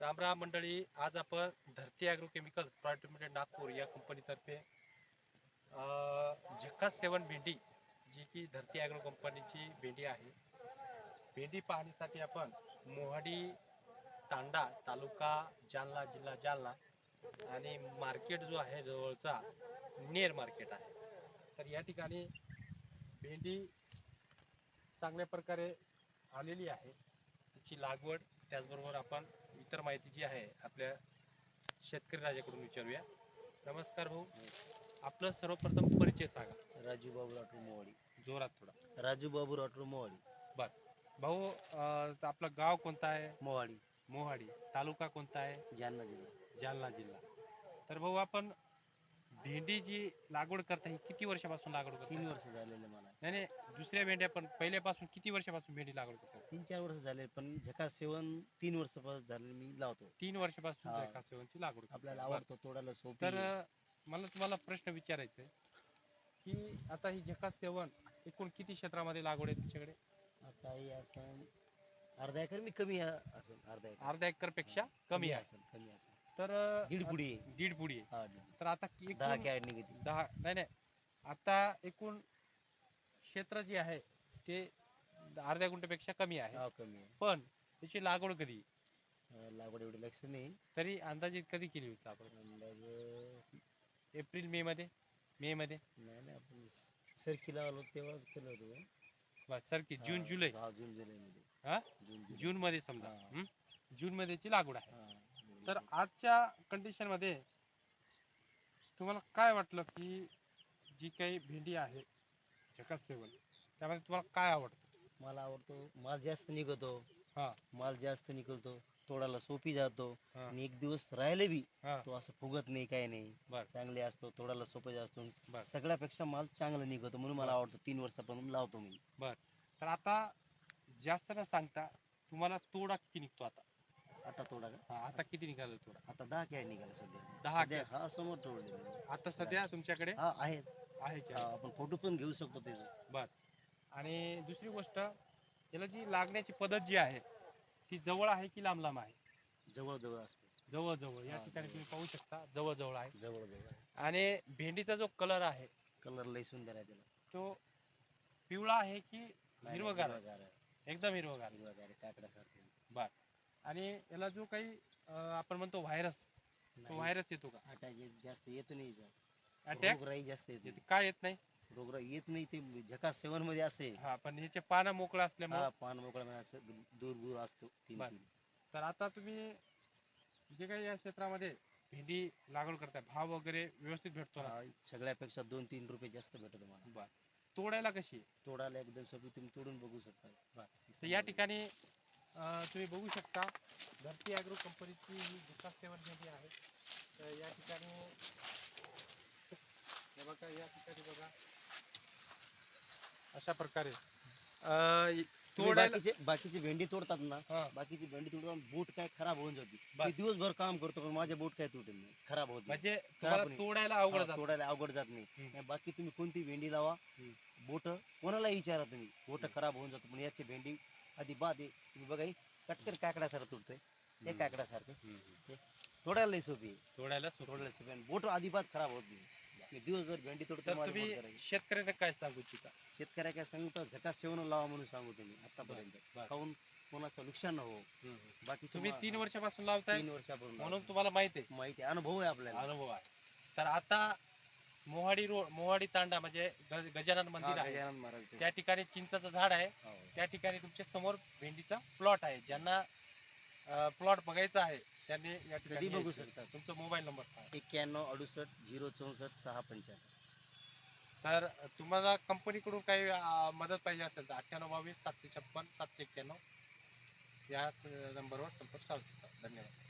राम राम मंडळी आज आपण Dharti agro chemicals private limited Nagpur या कंपनीतर्फे अं, झकास सेवन भेंडी जी की धरती ॲग्रो कंपनीची भेंडी आहे. भेंडी पाहण्यासाठी आपण मोहाडी तांडा तालुका जालना जिल्हा जालना आणि मार्केट जो आहे जवळचा नेर मार्केट आहे. तर या ठिकाणी भेंडी चांगल्या प्रकारे आलेली आहे. तिची लागवड त्याचबरोबर आपण इतर माहिती जी आहे आपल्या शेतकरी राजाकडून विचारूया. नमस्कार भाऊ. आपलं सर्वप्रथम परिचय सांगा. राजू बाबू राठोड मोवाडी जोरात थोडा. राजू बाबू राठोड मोवाडी भाऊ अं, तर आपलं गाव कोणतं आहे? मोवाडी मोहाडी. तालुका कोणता आहे? जालना जिल्हा. जालना जिल्हा. तर भाऊ आपण भेंडी जी लागवड करता ही किती वर्षापासून लागवड करता? तीन वर्ष झालेले मला. नाही नाही दुसऱ्या भेंड्या पण पहिल्यापासून किती वर्षापासून भेंडी लागवड करतो? तीन चार वर्ष झाले पण झकास सेवन तीन वर्षापासून झाले मी लावतो. तीन वर्षापासून हा. जयका सेवनची लागवड. आपल्याला बरं. आवडतो तोडायला सोपी तर मला तुम्हाला प्रश्न विचारायचा आहे की आता ही झकास सेवन एकूण किती क्षेत्रामध्ये लागवड आहे तुमच्याकडे? आता हे असं अर्धा एकर मी कमी आहे असेल अर्धा एकर. अर्धा एकरपेक्षा कमी आहे. असेल कमी असेल. तर दीड पुडी आहे. दीड पुडी आहे हा. तर आता की दहा एकूण कॅरेट निघते दहा नाही नाही. आता एकूण क्षेत्र जे आहे ते अर्ध्या गुंठेपेक्षा कमी आहे. हा कमी आहे. पण त्याची लागवड कधी? अं, लागवड एवढी लक्ष नाही. तरी अंदाजित कधी केली होती आपण अंदाज एप्रिल मे मध्ये? मे मध्ये? नाही नाही आपण सरकी लावलो तेव्हाच केलं होतं बस सर की जून हा, जुलै. हा जून जुलैमध्ये. हा? जून जुलै. जून मध्ये समजा. हा. जून मध्येची लागवड आहे. हा, तर. आजच्या कंडिशनमध्ये तुम्हाला काय वाटलं की जी काही भेंडी आहे झकास सेवन त्यामध्ये तुम्हाला काय आवडतं मला आवडतो माल जास्त निघतो हा. माल जास्त निघतो तोडायला सोपी जातो हा. आणि एक दिवस राहिले बी हा, तो असं फुगत नाही काय नाही बर. चांगले असतो तोडायला सोपे जास्त बर. सगळ्यापेक्षा माल चांगला निघतो म्हणून मला बर. आवडतं तीन वर्षापासून लावतो मी तर आता जास्त न सांगता तुम्हाला तोडा किती निघतो आता आता तोडा का? हा, आता किती निघाला तोडा आता दहा कॅरेट निघाला सध्या? दहा सध्या हा समोर तोडले आता सध्या तुमच्याकडे? हा आहे. आहे हा, आपण फोटो पण घेऊ शकतो त्याचं. आणि दुसरी गोष्ट याला जी लागण्याची पद्धत जी आहे ती जवळ आहे की लांब लांब आहे? जवळ जवळ असते. जवळ जवळ या हा, ठिकाणी जवळ. तुम्ही पाहू शकता जवळ जवळ आहे. जवळ जवळ आणि भेंडीचा जो कलर आहे कलर लय सुंदर आहे त्याला. तो पिवळा आहे की नाही, हिरवगार आहे? हिरवगार आहे. एकदम हिरवगार. हिरवगार आहे, काकड्यासारखं. आणि याला जो काही आपण म्हणतो व्हायरस तो व्हायरस येतो का? अटॅक जास्त येत नाही. अटॅक रोगराई जास्त येत. नाही. काय येत नाही? रोगराई येत नाही ते झकास सेवनमध्ये असे. हा पण ह्याचे पानं मोकळं असल्यामुळे हा पान मोकळा म्हणजे दूर दूर असतो तीन बर. तीन. तर आता तुम्ही जे काही या क्षेत्रामध्ये भेंडी लागवड करताय भाव वगैरे व्यवस्थित भेटतो ना? हा, सगळ्यापेक्षा दोन तीन रुपये जास्त भेटत बर. तोडायला कशी? आहे? तोडायला एकदम सोपी तुम्ही तोडून बघू शकता. तर या ठिकाणी तुम्ही बघू शकता धरती ॲग्रो कंपनीची ही विकास सेवन भेंडी आहे तर या ठिकाणी हे बघा या ठिकाणी बघा अशा प्रकारे अं, तुम्ही तोडायला बाकीचे बाकीची भेंडी तोडतात ना हा, बाकीची भेंडी तोडताना बोट काय खराब होऊन जाते. मी दिवसभर काम करतो पण माझे बोट काय तुटेल नाही खराब होत नाही. म्हणजे तुम्हाला नाही. तोडायला अवघड हा, जातं तोडायला अवघड जात नाही हम्म. नाही, बाकी तुम्ही कोणती भेंडी लावा हम्म. बोट कोणालाही विचारा तुम्ही बोट हम्म. खराब होऊन जातो पण याची भेंडी आधी बाद आहे तुम्ही बघा ही कटकर काकड्यासारखं तुटतंय हे हम्म. काकड्यासारखं हम्म. तोडायला लई सोपी आहे. तोडायला. तोडायला सोपी. आणि बोट अजिबात खराब होत नाही मी दिवसभर भेंडी तोडतो तर माझं बोट तुम्ही करायचं. शेतकऱ्यांना काय सांगू इच्छिता शेतकऱ्या काय सांगतो झकास सेवन लावा म्हणून सांगू तुम्ही आतापर्यंत बर. खाऊन कोणाचं नुकसान न हो बाकी तुम्ही तीन वर्षापासून लावताय तीन वर्षापूर्वी म्हणून तुम्हाला माहिती आहे माहिती आहे, अनुभव आहे आपल्याला अनुभव आहे तर आता मोहाडी रोड मोहाडी तांडा म्हणजे ग- गजानन मंदिर आहे. गजानन महाराज ते- त्या ठिकाणी चिंचाचं झाड आहे. हो. त्या ठिकाणी तुमच्यासमोर भेंडीचा प्लॉट आहे. ज्यांना प्लॉट बघायचा आहे त्यांनी या ठिकाणी कधी बघू यायचं. शकतात? तुमचा मोबाईल नंबर सांगा. एक्क्याण्णव अडुसष्ट झिरो चौसष्ट सहा पंच्याण्णव. तर तुम्हाला कंपनीकडून काही अं, मदत पाहिजे असेल तर अठ्ठ्याण्णव बावीस सातशे छप्पन सातशे एक्क्याण्णव या नंबरवर संपर्क साधू शकता. धन्यवाद.